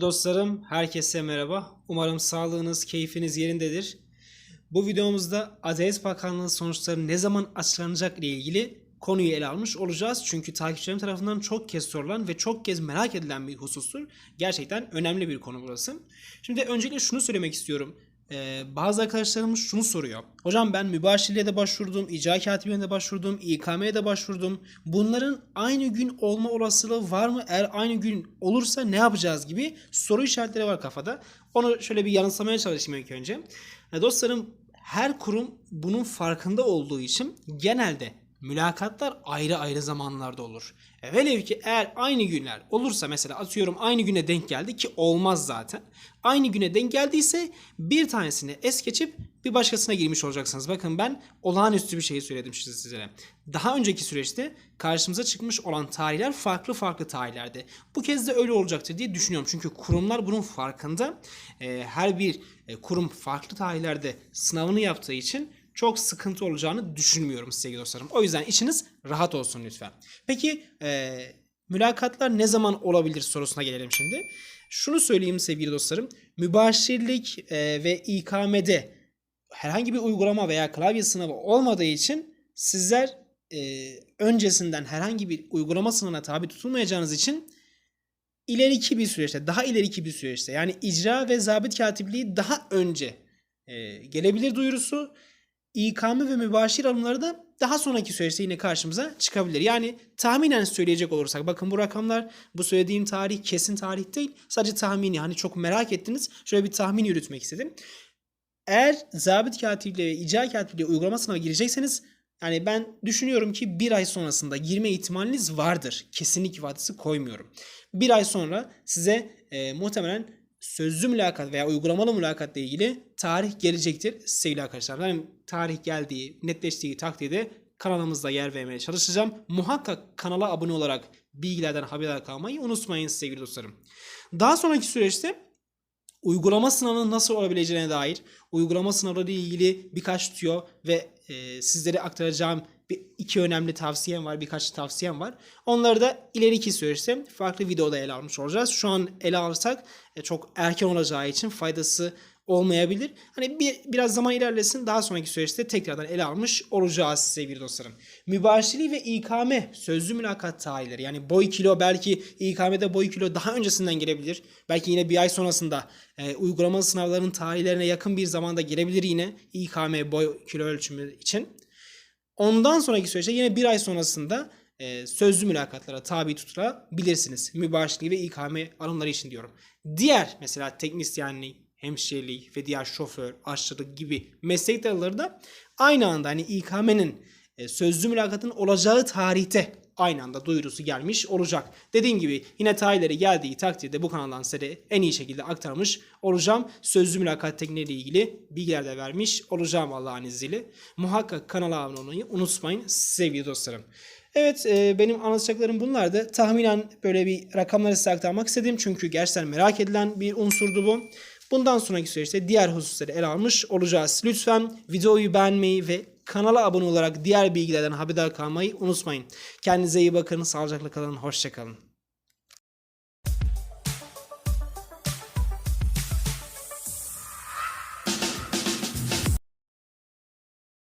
Dostlarım, herkese merhaba. Umarım sağlığınız, keyfiniz yerindedir. Bu videomuzda Adalet Bakanlığı sonuçları ne zaman açıklanacak ile ilgili konuyu ele almış olacağız. Çünkü takipçilerim tarafından çok kez sorulan ve çok kez merak edilen bir husustur. Gerçekten önemli bir konu burası. Şimdi öncelikle şunu söylemek istiyorum. Ee, bazı arkadaşlarımız şunu soruyor. Hocam ben mübaşirliğe de başvurdum, icra katibine de başvurdum, İKM'ye de başvurdum. Bunların aynı gün olma olasılığı var mı? Eğer aynı gün olursa ne yapacağız gibi soru işaretleri var kafada. Onu şöyle bir yanılsamaya çalışayım ilk önce. E, dostlarım her kurum bunun farkında olduğu için genelde mülakatlar ayrı ayrı zamanlarda olur. E, velev ki eğer aynı günler olursa mesela atıyorum aynı güne denk geldi ki olmaz zaten. Aynı güne denk geldiyse bir tanesini es geçip bir başkasına girmiş olacaksınız. Bakın ben olağanüstü bir şeyi söyledim şimdi sizlere. Daha önceki süreçte karşımıza çıkmış olan tarihler farklı farklı tarihlerdi. Bu kez de öyle olacaktır diye düşünüyorum. Çünkü kurumlar bunun farkında. E, her bir e, kurum farklı tarihlerde sınavını yaptığı için çok sıkıntı olacağını düşünmüyorum sevgili dostlarım. O yüzden içiniz rahat olsun lütfen. Peki e, mülakatlar ne zaman olabilir sorusuna gelelim şimdi. Şunu söyleyeyim sevgili dostlarım. Mübaşirlik e, ve İKM'de herhangi bir uygulama veya klavye sınavı olmadığı için sizler e, öncesinden herhangi bir uygulama sınavına tabi tutulmayacağınız için ileriki bir süreçte, daha ileriki bir süreçte yani icra ve zabit katipliği daha önce e, gelebilir duyurusu. İKM ve mübaşir alımları da daha sonraki süreçte yine karşımıza çıkabilir. Yani tahminen söyleyecek olursak bakın bu rakamlar bu söylediğim tarih kesin tarih değil. Sadece tahmini hani çok merak ettiniz. Şöyle bir tahmin yürütmek istedim. Eğer zabit katipliği ve icra katipliği uygulama sınavına girecekseniz yani ben düşünüyorum ki bir ay sonrasında girme ihtimaliniz vardır. Kesinlik ifadesi koymuyorum. Bir ay sonra size e, muhtemelen sözlü mülakat veya uygulamalı mülakatla ilgili tarih gelecektir sevgili arkadaşlar. Ben tarih geldiği, netleştiği takdirde kanalımızda yer vermeye çalışacağım. Muhakkak kanala abone olarak bilgilerden haberdar kalmayı unutmayın sevgili dostlarım. Daha sonraki süreçte uygulama sınavının nasıl olabileceğine dair uygulama sınavları ile ilgili birkaç tüyo ve e, sizlere aktaracağım bir, iki önemli tavsiyem var, birkaç tavsiyem var. Onları da ileriki süreçte farklı videoda ele almış olacağız. Şu an ele alırsak e, çok erken olacağı için faydası olmayabilir. Hani bir biraz zaman ilerlesin daha sonraki süreçte tekrardan ele almış olacağız sevgili dostlarım. Mübaşiri ve İKM sözlü mülakat tarihleri yani boy kilo belki İKM'de boy kilo daha öncesinden gelebilir. Belki yine bir ay sonrasında e, uygulamalı sınavların tarihlerine yakın bir zamanda gelebilir yine İKM boy kilo ölçümü için. Ondan sonraki süreçte yine bir ay sonrasında e, sözlü mülakatlara tabi tutulabilirsiniz. Mübaşirliği ve İKM alımları için diyorum. Diğer mesela teknisyenlik, hemşirelik ve diğer şoför, aşçılık gibi meslek dalları da aynı anda hani İKM'nin e, sözlü mülakatın olacağı tarihte aynı anda duyurusu gelmiş olacak. Dediğim gibi yine tarihleri geldiği takdirde bu kanaldan size en iyi şekilde aktarmış olacağım. Sözlü mülakat tekniğiyle ilgili bilgiler de vermiş olacağım Allah'ın izniyle. Muhakkak kanala abone olmayı unutmayın sevgili dostlarım. Evet e, benim anlatacaklarım bunlardı. Tahminen böyle bir rakamları size aktarmak istedim. Çünkü gerçekten merak edilen bir unsurdu bu. Bundan sonraki süreçte diğer hususları ele almış olacağız. Lütfen videoyu beğenmeyi ve kanala abone olarak diğer bilgilerden haberdar kalmayı unutmayın. Kendinize iyi bakın, sağlıcakla kalın, hoşçakalın.